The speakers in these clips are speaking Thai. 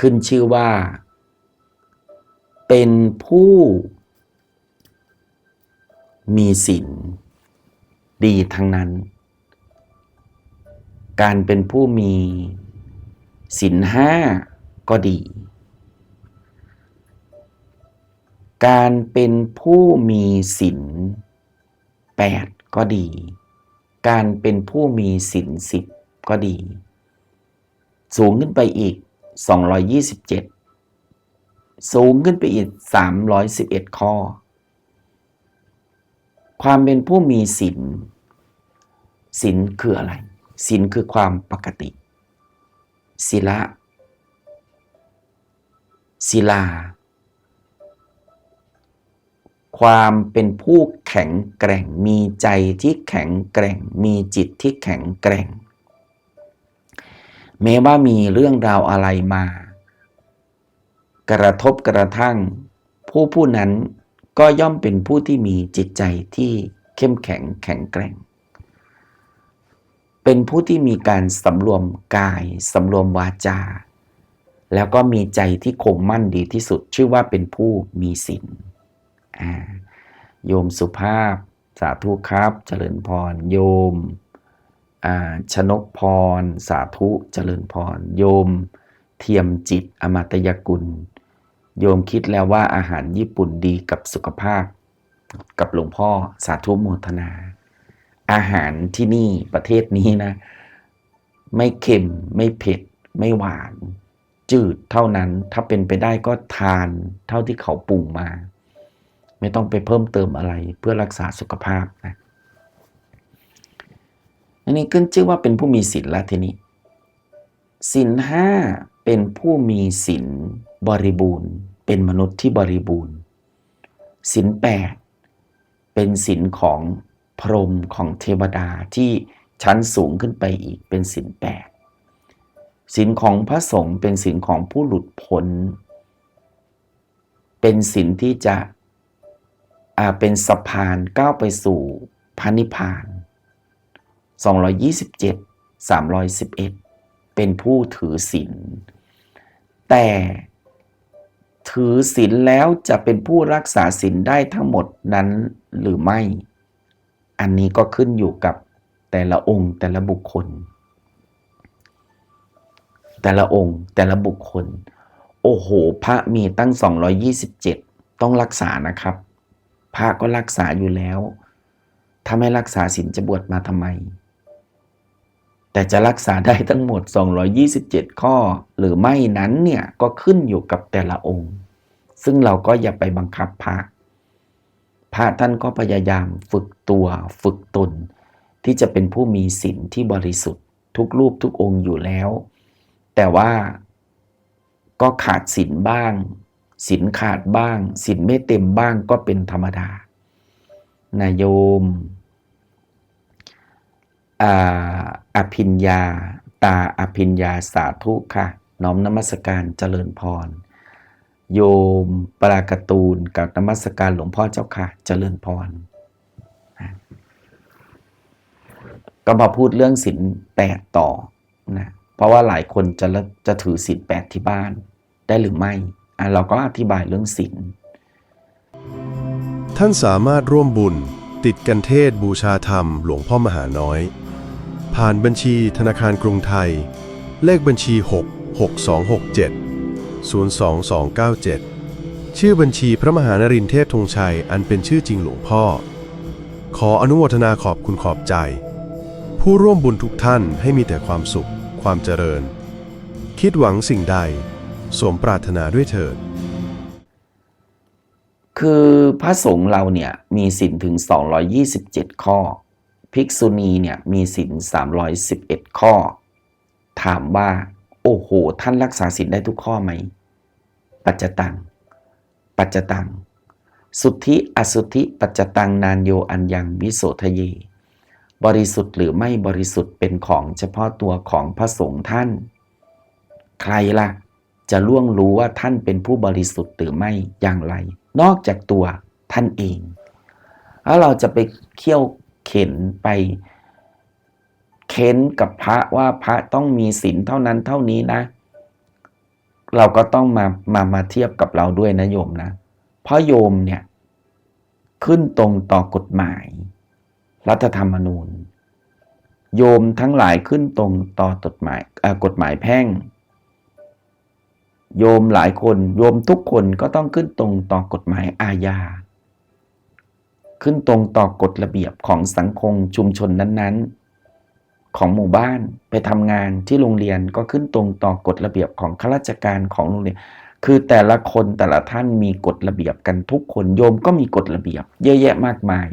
ขึ้นชื่อว่า เป็นผู้มีศีลดีทั้งนั้น การเป็นผู้มีศีลห้าก็ดี การเป็นผู้มีศีลแปดก็ดี การเป็นผู้มีศีลสิบก็ดี สูงขึ้นไปอีก 227 สูงขึ้นไปอีก 311 ข้อ ความเป็นผู้มีศีลศีลคืออะไรศีลคือความปกติศิละศิลา ความเป็นผู้แข็งแกร่งมีใจที่แข็งแกร่งมีจิตที่แข็งแกร่ง แม้ว่ามีเรื่องราวอะไรมา กระทบกระทั่ง ผู้ผู้นั้นก็ย่อมเป็นผู้ที่มีจิตใจที่เข้มแข็งแข็งแกร่ง เป็นผู้ที่มีการสำรวมกายสำรวมวาจา แล้วก็มีใจที่คงมั่นดีที่สุด ชื่อว่าเป็นผู้มีศีลโยมสุภาพ สาธุครับ เจริญพร โยม ชนกพร สาธุเจริญพร โยม เทียมจิตอมตยกุล โยมคิดแล้วว่าอาหารญี่ปุ่นดีกับสุขภาพ กับหลวงพ่อสาธุโมทนา อาหารที่นี่ประเทศนี้นะ ไม่เค็มไม่เผ็ด ไม่หวาน จืดเท่านั้น ถ้าเป็นไปได้ก็ทานเท่าที่เขาปรุงมา ไม่ต้องไปเพิ่มเติมอะไรเพื่อรักษาสุขภาพนะ อันนี้ขึ้นชื่อว่าเป็นผู้มีศีลล้วทีนี้ศีลห้าเป็นผู้มีศีลบริบูรณ์ เป็นมนุษย์ที่บริบูรณ์ศีลแปดเป็นศีลของพรหมของเทวดาที่ชั้นสูงขึ้นไปอีกเป็นศีลแปดศีลของพระสงฆ์เป็นศีลของผู้หลุดพ้น เป็นศีลที่จะเป็นสะพานก้าวไปสู่พระนิพพาน 227 311 เป็นผู้ถือศีล แต่ถือศีลแล้วจะเป็นผู้รักษาศีลได้ทั้งหมดนั้นหรือไม่ อันนี้ก็ขึ้นอยู่กับแต่ละองค์แต่ละบุคคล แต่ละองค์แต่ละบุคคล โอ้โห พระมีตั้ง 227 ต้องรักษานะครับ พระก็รักษาอยู่แล้ว ถ้าไม่รักษาศีลจะบวชมาทำไม แต่จะรักษาได้ทั้งหมด 227 ข้อ หรือไม่นั้นเนี่ยก็ขึ้นอยู่กับแต่ละองค์ ซึ่งเราก็อย่าไปบังคับพระพระท่านก็พยายามฝึกตัวฝึกตน ที่จะเป็นผู้มีศีลที่บริสุทธิ์ ทุกรูปทุกองค์อยู่แล้ว แต่ว่าก็ขาดศีลบ้างศีลขาดบ้างศีลไม่เต็มบ้างก็เป็นธรรมดานายโยม อาอภิญญา ตาอภิญญาสาธุค่ะ น้อมนมัสการเจริญพร โยมปรากตูนกับนมัสการหลวงพ่อเจ้าค่ะ เจริญพร ก็มาพูดเรื่องศีลแปดต่อนะเพราะว่าหลายคนจะละจะถือศีลแปดที่บ้านได้หรือไม่อะเราก็อธิบายเรื่องศีลท่านสามารถร่วมบุญติดกันเทศบูชาธรรม หลวงพ่อมหาน้อย ผ่านบัญชีธนาคารกรุงไทย เลขบัญชี 6 6267 02297 ชื่อบัญชีพระมหานรินเทพธงชัย อันเป็นชื่อจริงหลวงพ่อ ขออนุโมทนาขอบคุณขอบใจ ผู้ร่วมบุญทุกท่านให้มีแต่ความสุข ความเจริญ คิดหวังสิ่งใด สมปรารถนาด้วยเถิด คือพระสงฆ์เราเนี่ยมีศีลถึง 227 ข้อ ภิกษุณีเนี่ยมีศีล311 ข้อ ถามว่า โอ้โห ท่านรักษาศีลได้ทุกข้อไหม ปัจจตัง ปัจจตัง สุทธิอสุทธิปัจจตังนานโยอันยังวิโสทะเย บริสุทธิ์หรือไม่บริสุทธิ์เป็นของเฉพาะตัวของพระสงฆ์ท่าน ใครล่ะ จะล่วงรู้ว่าท่านเป็นผู้บริสุทธิ์หรือไม่อย่างไร นอกจากตัวท่านเอง แล้วเราจะไปเขี่ยว เข็นไป เค้นกับพระว่าพระต้องมีศีลเท่านั้นเท่านี้นะ เราก็ต้องมามามาเทียบกับเราด้วยนะโยมนะ เพราะโยมเนี่ย ขึ้นตรงต่อกฎหมาย รัฐธรรมนูญ โยมทั้งหลายขึ้นตรงต่อกฎหมายกฎหมายแพ่งโยมหลายคนโยมทุกคนก็ต้องขึ้นตรงต่อกฎหมายอาญา ขึ้นตรงต่อกฎระเบียบของสังคมชุมชนนั้นๆ ของหมู่บ้านไปทำงานที่โรงเรียนก็ขึ้นตรงต่อกฎระเบียบของข้าราชการของโรงเรียน คือแต่ละคนแต่ละท่านมีกฎระเบียบกันทุกคนโยมก็มีกฎระเบียบ เยอะแยะมากมาย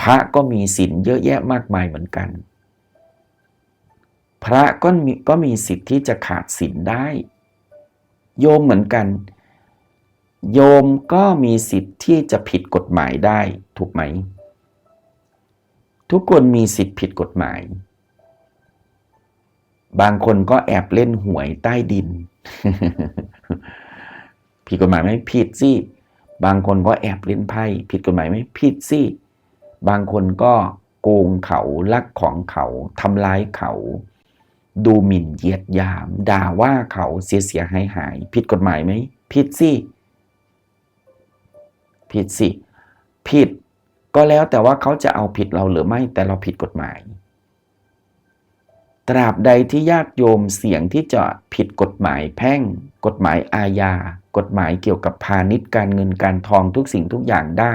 พระก็มีศีลเยอะแยะมากมายเหมือนกัน พระก็มีก็มีสิทธิ์ที่จะขาดศีลได้ โยมเหมือนกัน โยมก็มีสิทธิ์ที่จะผิดกฎหมายได้ถูกไหม ทุกคนมีสิทธิ์ผิดกฎหมาย บางคนก็แอบเล่นหวยใต้ดิน ผิดกฎหมายไหมผิดสิบางคนก็แอบเล่นไพ่ผิดกฎหมายไหมผิดสิบางคนก็โกงเขาลักของเขาทำร้ายเขา ดูหมิ่นเหยียดยาม ด่าว่าเขาเสียเสียหายหาย ผิดกฎหมายไหมผิดสิ ผิดสิ ผิดก็แล้วแต่ว่าเขาจะเอาผิดเราหรือไม่แต่เราผิดกฎหมาย ตราบใดที่ญาติโยมเสี่ยงที่จะผิดกฎหมายแพ่ง กฎหมายอาญา กฎหมายเกี่ยวกับพาณิชย์การเงินการทองทุกสิ่งทุกอย่างได้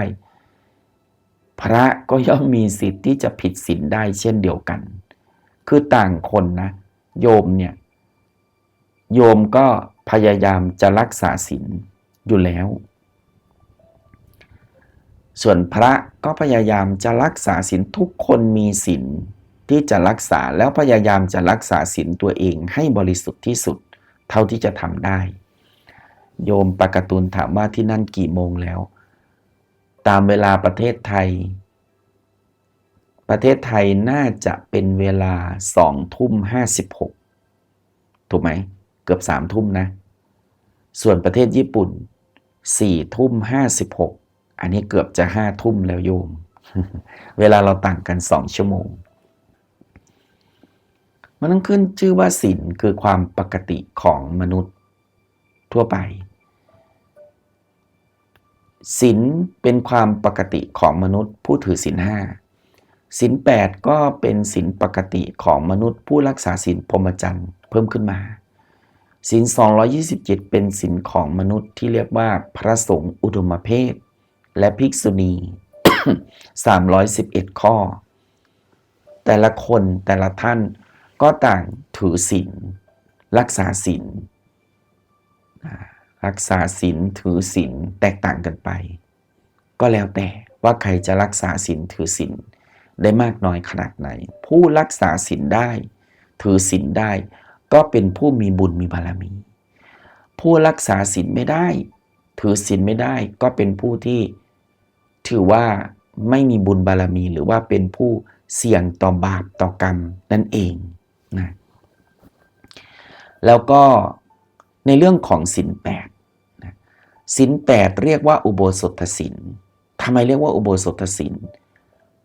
พระก็ย่อมมีสิทธิ์ที่จะผิดศีลได้เช่นเดียวกัน คือต่างคนนะ โยมเนี่ยโยมก็พยายามจะรักษาศีลอยู่แล้ว ส่วนพระก็พยายามจะรักษาศีลทุกคนมีศีลที่จะรักษาแล้วพยายามจะรักษาศีลตัวเองให้บริสุทธิ์ที่สุด เท่าที่จะทำได้ โยมปากตูนถามว่าที่นั่นกี่โมงแล้ว ตามเวลาประเทศไทย ประเทศไทยน่าจะเป็นเวลาสองทุ่มห้าสิบหกถูกไหม เกือบสามทุ่มนะ ส่วนประเทศญี่ปุ่นสี่ทุ่มห้าสิบหก อันนี้เกือบจะห้าทุ่มแล้วโยม เวลาเราต่างกันสองชั่วโมง มันต้องขึ้นชื่อว่าศีลคือความปกติของมนุษย์ทั่วไปศีลเป็นความปกติของมนุษย์ผู้ถือศีลห้าศีลแปดก็เป็นศีลปกติของมนุษย์ผู้รักษาศีลพรหมจรรย์เพิ่มขึ้นมาศีล227 เป็นศีลของมนุษย์ที่เรียกว่าพระสงฆ์อุดมเพศ และภิกษุณี 311 ข้อ แต่ละคนแต่ละท่านก็ต่างถือศีลรักษาศีลรักษาศีลถือศีลแตกต่างกันไป ก็แล้วแต่ว่าใครจะรักษาศีลถือศีลได้มากน้อยขนาดไหน ผู้รักษาศีลได้ ถือศีลได้ ก็เป็นผู้มีบุญมีบารมี ผู้รักษาศีลไม่ได้ ถือศีลไม่ได้ก็เป็นผู้ที่ ถือว่าไม่มีบุญบารมีหรือว่าเป็นผู้เสี่ยงต่อบาปต่อกรรมนั่นเองนะแล้วก็ในเรื่องของศีลแปดนะศีลแปดเรียกว่าอุโบสถศีลทำไมเรียกว่าอุโบสถศีล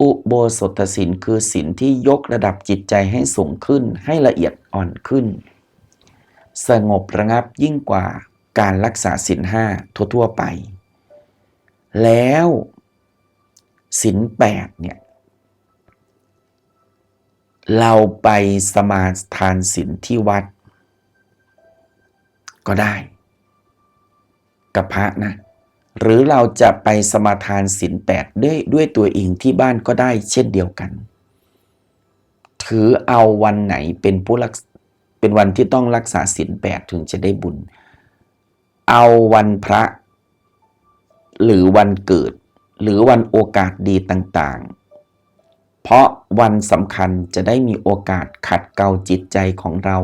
อุโบสถศีลคือศีลที่ยกระดับจิตใจให้สูงขึ้นให้ละเอียดอ่อนขึ้น สงบระงับยิ่งกว่าการรักษาศีลห้าทั่ว ๆ ไป แล้ว ศีลแปดเนี่ยเราไปสมาทานศีลที่วัด ก็ได้ กับพระนะ หรือเราจะไปสมาทานศีลแปดด้วยด้วยตัวเองที่บ้านก็ได้เช่นเดียวกัน ถือเอาวันไหนเป็นผู้รักเป็นวันที่ต้องรักษาศีลแปดถึงจะได้บุญ เอาวันพระ หรือวันเกิด หรือวันโอกาสดีต่างๆ เพราะวันสำคัญจะได้มีโอกาสขัดเกลาจิตใจของเรา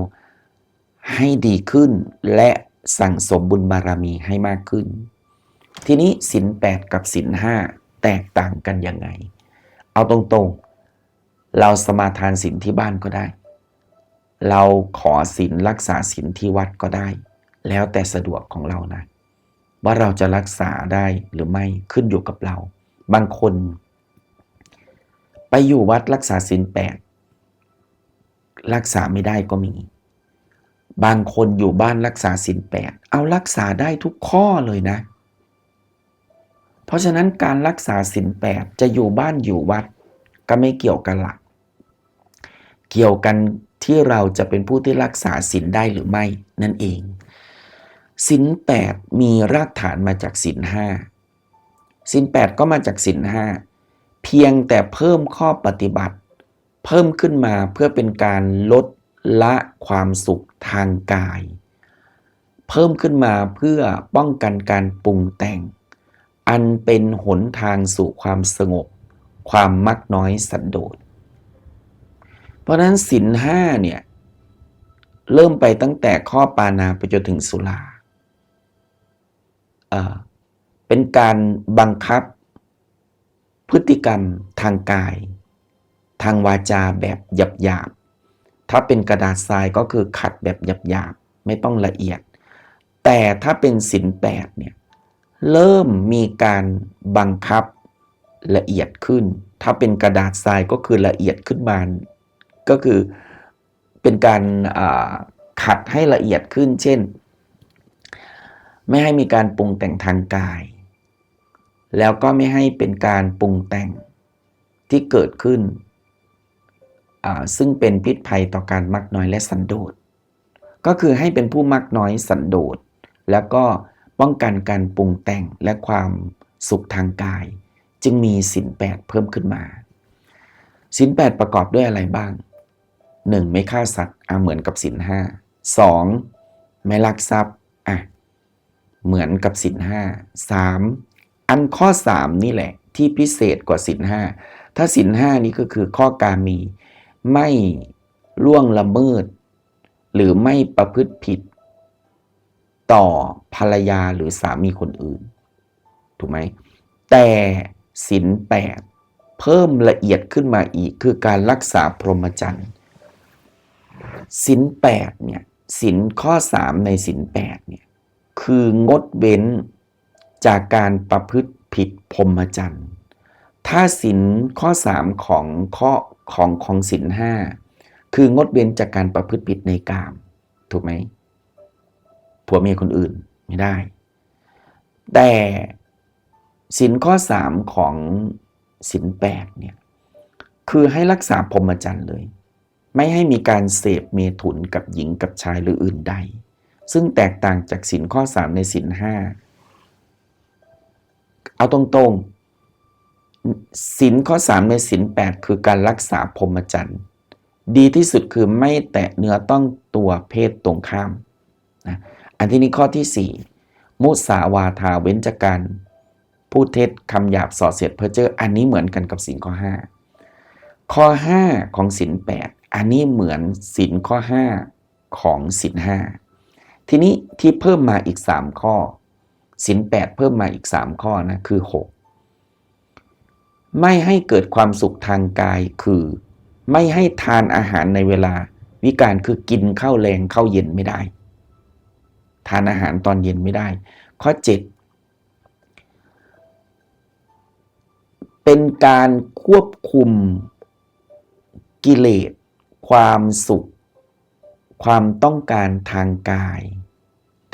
ให้ดีขึ้น และสั่งสมบุญบารมีให้มากขึ้น ทีนี้ศีลแปดกับศีลห้าแตกต่างกันยังไง เอาตรงๆ เราสมาทานศีลที่บ้านก็ได้ เราขอศีลรักษาศีลที่วัดก็ได้ แล้วแต่สะดวกของเรานะ ว่าเราจะรักษาได้หรือไม่ขึ้นอยู่กับเรา บางคน ไปอยู่วัดรักษาศีลแปดรักษาไม่ได้ก็มี บางคนอยู่บ้านรักษาศีลแปดเอารักษาได้ทุกข้อเลยนะ เพราะฉะนั้นการรักษาศีลแปดจะอยู่บ้านอยู่วัด ก็ไม่เกี่ยวกันหลัก เกี่ยวกันที่เราจะเป็นผู้ที่รักษาศีลได้หรือไม่นั่นเอง ศีลแปดมีรากฐานมาจากศีลห้าศีลแปดก็มาจากศีลห้าเพียงแต่เพิ่มข้อปฏิบัติ เพิ่มขึ้นมาเพื่อเป็นการลดละความสุขทางกาย เพิ่มขึ้นมาเพื่อป้องกันการปรุงแต่ง อันเป็นหนทางสู่ความสงบ ความมักน้อยสันโดษ เพราะนั้นศีลห้าเนี่ย เริ่มไปตั้งแต่ข้อปานาไปจนถึงสุรา เป็นการบังคับ พฤติกรรมทางกาย ทางวาจาแบบหยาบถ้าเป็นกระดาษทรายก็คือขัดแบบหยาบไม่ต้องละเอียด แต่ถ้าเป็นศีลแปดเนี่ยเริ่มมีการบังคับละเอียดขึ้น ถ้าเป็นกระดาษทรายก็คือละเอียดขึ้นมาก็คือเป็นการขัดให้ละเอียดขึ้น เช่น ไม่ให้มีการปรุงแต่งทางกาย แล้วก็ไม่ให้เป็นการปรุงแต่งที่เกิดขึ้น ซึ่งเป็นพิษภัยต่อการมักน้อยและสันโดษ ก็คือให้เป็นผู้มักน้อยสันโดษ แล้วก็ป้องกันการปรุงแต่งและความสุขทางกาย จึงมีสินแปดเพิ่มขึ้นมาสินแปดประกอบด้วยอะไรบ้าง 1. ไม่ฆ่าสัตว์อะเหมือนกับสินห้าสองไม่ลักทรัพย์ เหมือนกับสินห้าสามอันข้อสามนี่แหละ ที่พิเศษกว่าสินห้าถ้าสินห้านี่ก็คือข้อการมี ไม่ล่วงละเมิด หรือไม่ประพฤติผิด ต่อภรรยาหรือสามีคนอื่น ถูกไหมแต่สินแปดเพิ่มละเอียดขึ้นมาอีกคือการรักษาพรหมจรรย์สินแปดเนี่ยสินข้อสามในสินแปดเนี่ย คืองดเว้นจากการประพฤติผิดพรหมจรรย์ถ้าสินข้อสามของข้อของของสินห้าคืองดเว้นจากการประพฤติผิดในกาม ถูกไหมผัวเมียคนอื่นไม่ได้ แต่สินข้อสามของสินแปดเนี่ยคือให้รักษาพรหมจรรย์เลย ไม่ให้มีการเสพเมถุนกับหญิงกับชายหรืออื่นใด ซึ่งแตกต่างจากสินข้อสามในสินห้าเอาตรงๆสินข้อสามในสินแปดคือการรักษาพรหมจรรย์ดีที่สุดคือไม่แตะเนื้อต้องตัวเพศตรงข้ามนะอันที่นี้ข้อที่ 4 มุสาวาทาเว้นจากการพูดเท็จคำหยาบส่อเสียดเพ้อเจ้ออันนี้เหมือนกันกับสินข้อ 5 ข้อ 5 ของสิน8อันนี้เหมือนสินข้อ 5 ของสิน5 ทีนี้ที่เพิ่มมาอีก 3 ข้อสิน8เพิ่มมาอีก 3 ข้อนะคือ 6 ไม่ให้เกิดความสุขทางกายคือ ไม่ให้ทานอาหารในเวลา วิการคือกินข้าวแรงข้าวเย็นไม่ได้ ทานอาหารตอนเย็นไม่ได้ ข้อ 7 เป็นการควบคุมกิเลสความสุข ความต้องการทางกาย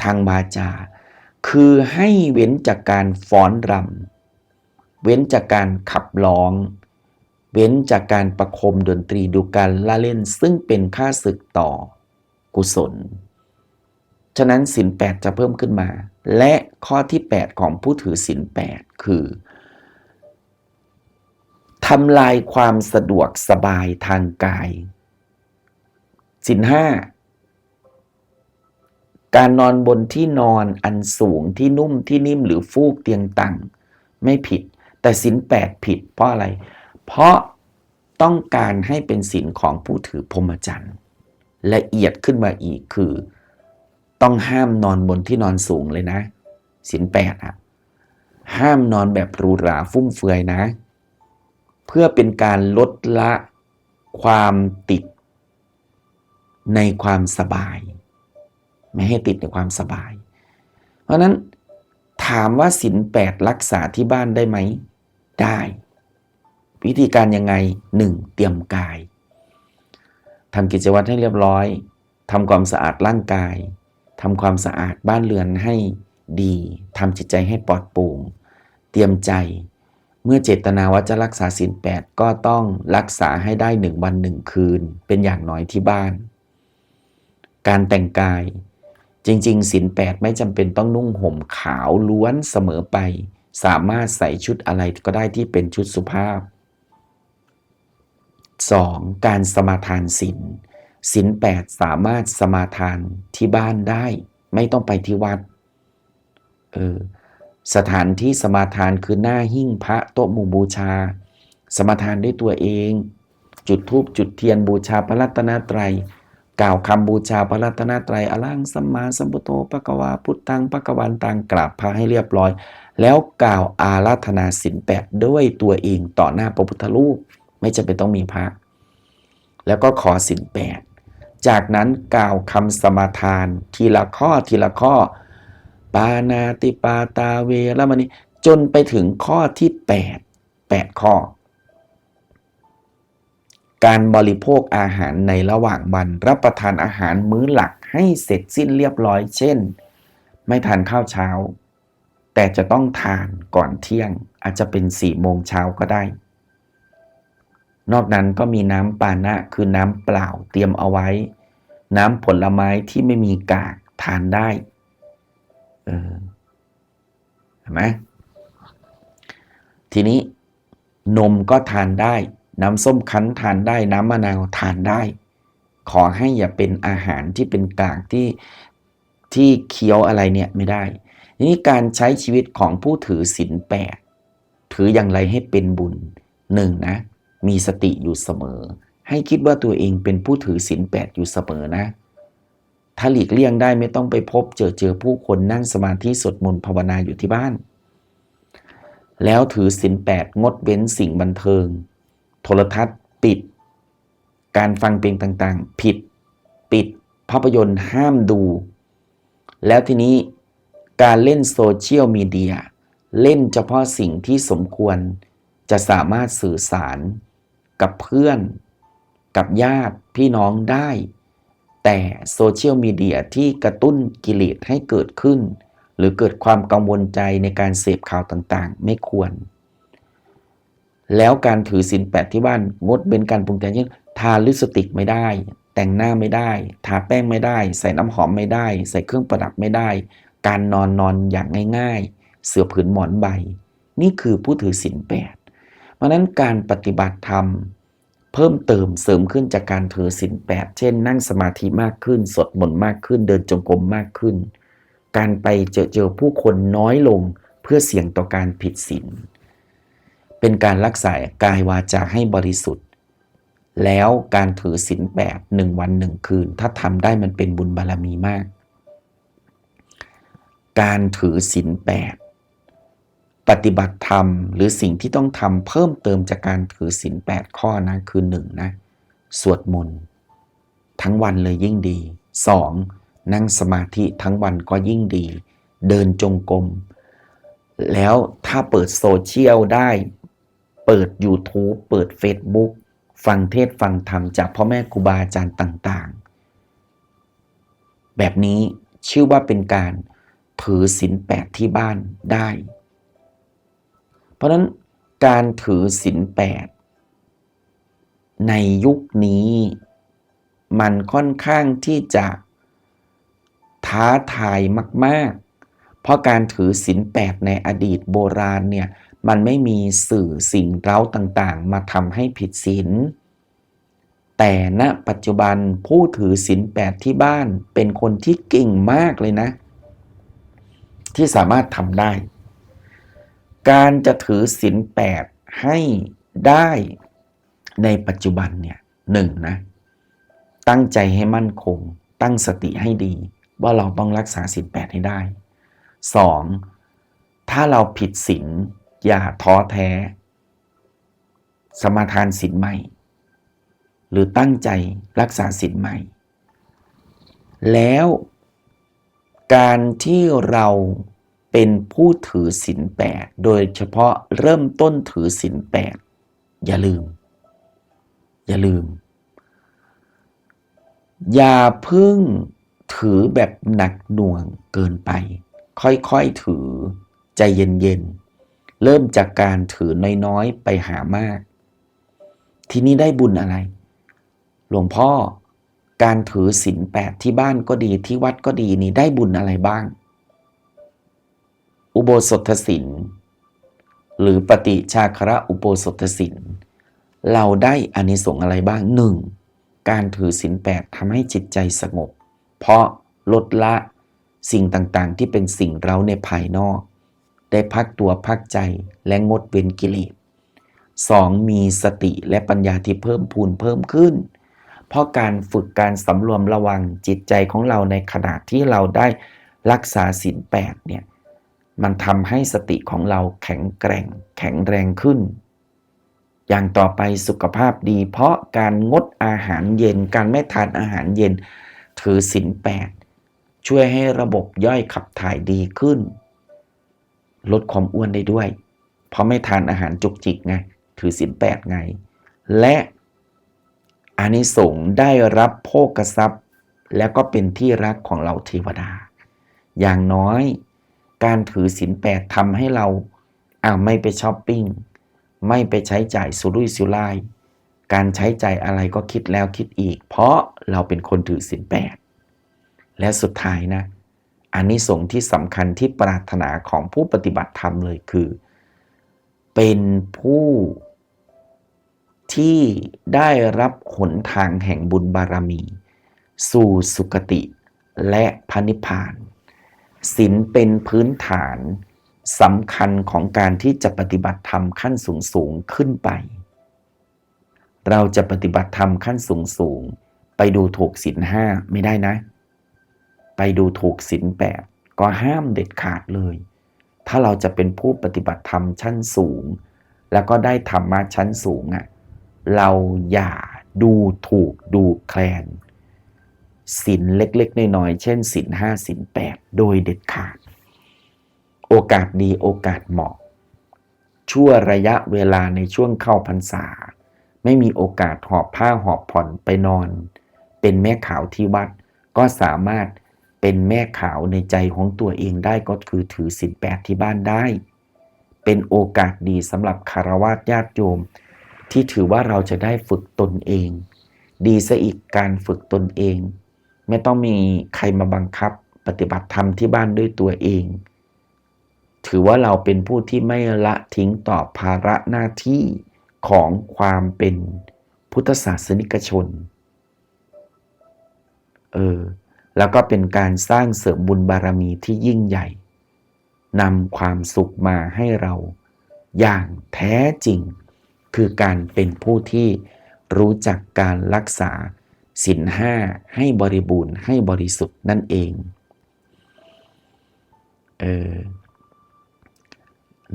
ทางวาจา คือให้เว้นจากการฟ้อนรำเว้นจากการขับร้อง เว้นจากการประคมดนตรีดูการละเล่นซึ่งเป็นค่าศึกต่อกุศล ฉะนั้นสินแปดจะเพิ่มขึ้นมา และข้อที่ 8 ของผู้ถือสินแปดคือทำลายความสะดวกสบายทางกายสินห้า การนอนบนที่นอนอันสูงที่นุ่มที่นิ่มหรือฟูกเตียงตังไม่ผิด แต่สินแปดผิด เพราะอะไร เพราะต้องการให้เป็นสินของผู้ถือพรหมจรรย์ละเอียดขึ้นมาอีกคือ ต้องห้ามนอนบนที่นอนสูงเลยนะสินแปดอะห้ามนอนแบบหรูหราฟุ่มเฟือยนะ เพื่อเป็นการลดละความติดในความสบาย ไม่ให้ติดในความสบาย เพราะนั้นถามว่าสินแปดรักษาที่บ้านได้ไหม ได้ วิธีการยังไงหนึ่งเตรียมกายทำกิจวัตรให้เรียบร้อยทำความสะอาดร่างกายทำความสะอาดบ้านเรือนให้ดีทำจิตใจให้ปลอดโปร่งเตรียมใจ เมื่อเจตนาว่าจะรักษาศีลแปดก็ต้องรักษาให้ได้หนึ่งวันหนึ่งคืน เป็นอย่างน้อยที่บ้าน การแต่งกาย จริงๆศีลแปดไม่จำเป็นต้องนุ่งห่มขาวล้วนเสมอไป สามารถใส่ชุดอะไรก็ได้ที่เป็นชุดสุภาพ 2. การสมาทานศีลศีลแปดสามารถสมาทานที่บ้านได้ ไม่ต้องไปที่วัดเออสถานที่สมาทานคือหน้าหิ้งพระโต๊ะหมู่บูชา สมาทานด้วยตัวเอง จุดธูปจุดเทียนบูชาพระรัตนตรัย กล่าวคำบูชาพระรัตนตรัยอลังสัมมาสัมพุทโธปะกวาพุทธังปะกวันตังกราบพระให้เรียบร้อย แล้วกล่าวอาราธนาศีลแปดด้วยตัวเองต่อหน้าพระพุทธรูป ไม่จำเป็นต้องมีพระ แล้วก็ขอศีลแปดจากนั้นกล่าวคำสมาทาน ทีละข้อทีละข้อ ปานาติปาตาเวรมณีจนไปถึงข้อที่ 8 8 ข้อ การบริโภคอาหารในระหว่างวันรับประทานอาหารมื้อหลักให้เสร็จสิ้นเรียบร้อย เช่น ไม่ทานข้าวเช้า แต่จะต้องทานก่อนเที่ยงอาจจะเป็น4ี่โมงเช้าก็ได้ นอกนั้นก็มีน้ำปานะคือน้ำเปล่าเตรียมเอาไว้ น้ำผลไม้ที่ไม่มีกากทานได้เออเห็นไหมทีนี้นมก็ทานได้ น้ำส้มคั้นทานได้น้ำมะนาวทานได้ ขอให้อย่าเป็นอาหารที่เป็นกลากที่ที่เคี้ยวอะไรเนี่ยไม่ได้ทีนี้การใช้ชีวิตของผู้ถือศีลแปดถืออย่างไรให้เป็นบุญหนึ่งนะ มีสติอยู่เสมอ ให้คิดว่าตัวเองเป็นผู้ถือศีลแปดอยู่เสมอนะ ถ้าหลีกเลี่ยงได้ไม่ต้องไปพบเจอเจอผู้คนนั่งสมาธิสวดมนต์ภาวนาอยู่ที่บ้าน แล้วถือศีลแปดงดเว้นสิ่งบันเทิง ทรทัศน์ ปิด การฟังเพลงต่างๆ ผิด ปิดภาพยนตร์ห้ามดู แล้วทีนี้การเล่นโซเชียลมีเดียเล่นเฉพาะสิ่งที่สมควรจะสามารถสื่อสารกับเพื่อน กับญาติพี่น้องได้ แต่โซเชียลมีเดียที่กระตุ้นกิเลสให้เกิดขึ้น หรือเกิดความกังวลใจในการเสพข่าวต่างๆ ไม่ควร แล้วการถือศีลแปดที่บ้านงดเว้นการปรุงแต่งเช่นทาลิปสติกไม่ได้ แต่งหน้าไม่ได้ ทาแป้งไม่ได้ ใส่น้ำหอมไม่ได้ ใส่เครื่องประดับไม่ได้ การนอนนอนอย่างง่ายๆ เสือผืนหมอนใบ นี่คือผู้ถือศีลแปดเพราะนั้นการปฏิบัติธรรมเพิ่มเติมเสริมขึ้นจากการถือศีลแปดเช่น นั่งสมาธิมากขึ้น สวดมนต์มากขึ้น เดินจงกรมมากขึ้น การไปเจอเจอผู้คนน้อยลงเพื่อเสี่ยงต่อการผิดศีล เป็นการรักษากายวาจาให้บริสุทธิ์ แล้วการถือศีลแปดหนึ่งวันหนึ่งคืน ถ้าทำได้มันเป็นบุญบารมีมาก การถือศีลแปดปฏิบัติธรรมหรือสิ่งที่ต้องทำเพิ่มเติมจากการถือศีลแปดข้อนะคือหนึ่งนะสวดมนต์ทั้งวันเลยยิ่งดีสองนั่งสมาธิทั้งวันก็ยิ่งดี เดินจงกรมแล้วถ้าเปิดโซเชียลได้ เปิด YouTube เปิด Facebook ฟังเทศฟังธรรมจากพ่อแม่ครูบาอาจารย์ต่าง ๆ แบบนี้ชื่อว่าเป็นการถือศีลแปดที่บ้านได้ เพราะนั้นการถือศีลแปดในยุคนี้ มันค่อนข้างที่จะท้าทายมาก ๆ เพราะการถือศีลแปดในอดีตโบราณเนี่ย มันไม่มีสื่อสิ่งเร้าต่างๆ มาทำให้ผิดศีล แต่ณปัจจุบันผู้ถือศีลแปดที่บ้านเป็นคนที่เก่งมากเลยนะ ที่สามารถทำได้ การจะถือศีลแปดให้ได้ในปัจจุบันเนี่ยหนึ่งนะ ตั้งใจให้มั่นคง ตั้งสติให้ดี ว่าเราต้องรักษาศีลแปดให้ได้ 2. ถ้าเราผิดศีล อย่าท้อแท้ สมาทานศีลใหม่ หรือตั้งใจรักษาศีลใหม่ แล้วการที่เราเป็นผู้ถือศีลแปดโดยเฉพาะเริ่มต้นถือศีลแปดอย่าลืม อย่าลืม อย่าพึ่งถือแบบหนักหน่วงเกินไป ค่อยๆถือใจเย็นๆ เริ่มจากการถือน้อยๆไปหามาก ทีนี้ได้บุญอะไร หลวงพ่อการถือศีลแปดที่บ้านก็ดีที่วัดก็ดีนี่ได้บุญอะไรบ้าง อุโบสถศีลหรือปฏิชาคระอุโบสถศีลเราได้อานิสงส์อะไรบ้างหนึ่งการถือศีลแปดทำให้จิตใจสงบ เพราะลดละสิ่งต่างๆ ที่เป็นสิ่งเราในภายนอก ได้พักตัวพักใจและงดเว้นกิเลสสองมีสติและปัญญาที่เพิ่มพูนเพิ่มขึ้น เพราะการฝึกการสำรวมระวังจิตใจของเราในขณะที่เราได้รักษาศีลแปดเนี่ยมันทำให้สติของเราแข็งแกร่ง แข็งแรงขึ้น อย่างต่อไปสุขภาพดี เพราะการงดอาหารเย็น การไม่ทานอาหารเย็น ถือศีลแปดช่วยให้ระบบย่อยขับถ่ายดีขึ้น ลดความอ้วนได้ด้วย เพราะไม่ทานอาหารจุกจิกไงถือศีลแปดไง และอานิสงส์ได้รับโภกทรัพย์ แล้วก็เป็นที่รักของเราเทวดา อย่างน้อย การถือศีลแปดทำให้เราอ้าไม่ไปช้อปปิ้งไม่ไปใช้จ่ายสุรุ่ยสุร่ายการใช้จ่ายอะไรก็คิดแล้วคิดอีก เพราะเราเป็นคนถือศีลแปดและสุดท้ายนะ อันนี้สงส์ที่สำคัญที่ปรารถนาของผู้ปฏิบัติธรรมเลยคือ เป็นผู้ที่ได้รับหนทางแห่งบุญบารมี สู่สุคติและพระนิพพานศีลเป็นพื้นฐานสำคัญของการที่จะปฏิบัติธรรมขั้นสูงสูงขึ้นไป เราจะปฏิบัติธรรมขั้นสูงสูงไปดูถูกศีลห้าไม่ได้นะ ไปดูถูกศีลแปดก็ห้ามเด็ดขาดเลย ถ้าเราจะเป็นผู้ปฏิบัติธรรมชั้นสูง แล้วก็ได้ธรรมะชั้นสูงอะ่ะเราอย่าดูถูกดูแคลนศีลเล็กๆน้อยๆเช่นศีลห้าศีลแปดโดยเด็ดขาด โอกาสดีโอกาสเหมาะ ชั่วระยะเวลาในช่วงเข้าพรรษา ไม่มีโอกาสหอบผ้าหอบผ่อนไปนอน เป็นแม่ขาวที่วัดก็สามารถ เป็นแม่ขาวในใจของตัวเองได้ก็คือถือศีลแปดที่บ้านได้ เป็นโอกาสดีสำหรับคารวะญาติโยม ที่ถือว่าเราจะได้ฝึกตนเอง ดีซะอีกการฝึกตนเอง ไม่ต้องมีใครมาบังคับปฏิบัติธรรมที่บ้านด้วยตัวเอง ถือว่าเราเป็นผู้ที่ไม่ละทิ้งต่อภาระหน้าที่ของความเป็นพุทธศาสนิกชน เออ แล้วก็เป็นการสร้างเสริมบุญบารมีที่ยิ่งใหญ่นำความสุขมาให้เราอย่างแท้จริง คือการเป็นผู้ที่รู้จักการรักษาศีลห้าให้บริบูรณ์ให้บริสุทธิ์นั่นเองเออ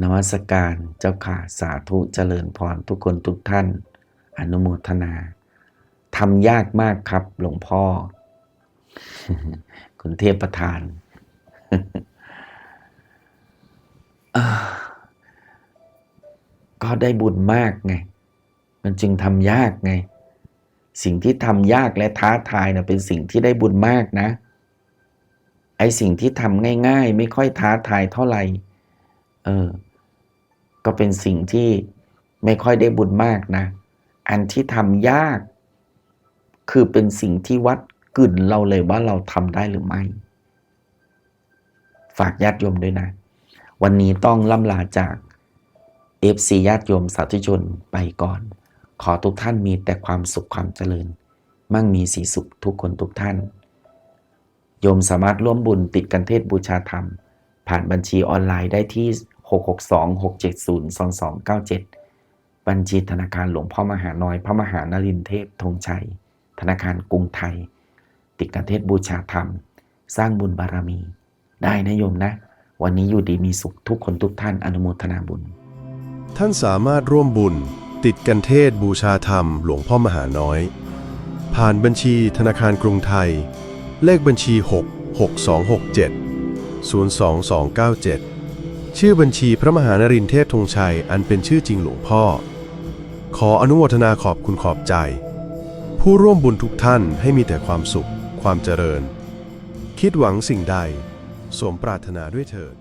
นวัสการเจ้าค่ะสาธุเจริญพรทุกคนทุกท่าน อนุโมทนาทำยากมากครับหลวงพ่อ คุณเทพประธานก็ได้บุญมากไง มันจึงทำยากไง สิ่งที่ทำยากและท้าทายนะเป็นสิ่งที่ได้บุญมากนะ ไอสิ่งที่ทำง่าย ๆ ไม่ค่อยท้าทายเท่าไหร่ เออ ก็เป็นสิ่งที่ไม่ค่อยได้บุญมากนะ อันที่ทำยาก คือเป็นสิ่งที่วัด กึ่นเราเลยว่าเราทำได้หรือไม่ ฝากญาติโยมด้วยนะ วันนี้ต้องล่ำลาจากเอฟซีญาติโยมสาธุชนไปก่อน ขอทุกท่านมีแต่ความสุขความเจริญ มั่งมีสีสุขทุกคนทุกท่าน โยมสามารถร่วมบุญติดกันเทศบูชาธรรม ผ่านบัญชีออนไลน์ได้ที่ 662-670-2297 บัญชีธนาคารหลวงพ่อมหาน้อยพระมหานรินเทพธงชัย ธนาคารกรุงไทย ติดกันเทศบูชาธรรม สร้างบุญบารมี ได้นะโยมนะ วันนี้อยู่ดีมีสุขทุกคนทุกท่านอนุโมทนาบุญ ท่านสามารถร่วมบุญ ติดกันเทศบูชาธรรม หลวงพ่อมหาน้อย ผ่านบัญชีธนาคารกรุงไทย เลขบัญชี 6 6267 02297 ชื่อบัญชีพระมหานรินเทพธงชัย อันเป็นชื่อจริงหลวงพ่อ ขออนุโมทนาขอบคุณขอบใจผู้ร่วมบุญทุกท่านให้มีแต่ความสุข ความเจริญ คิดหวังสิ่งใด สมปรารถนาด้วยเถิด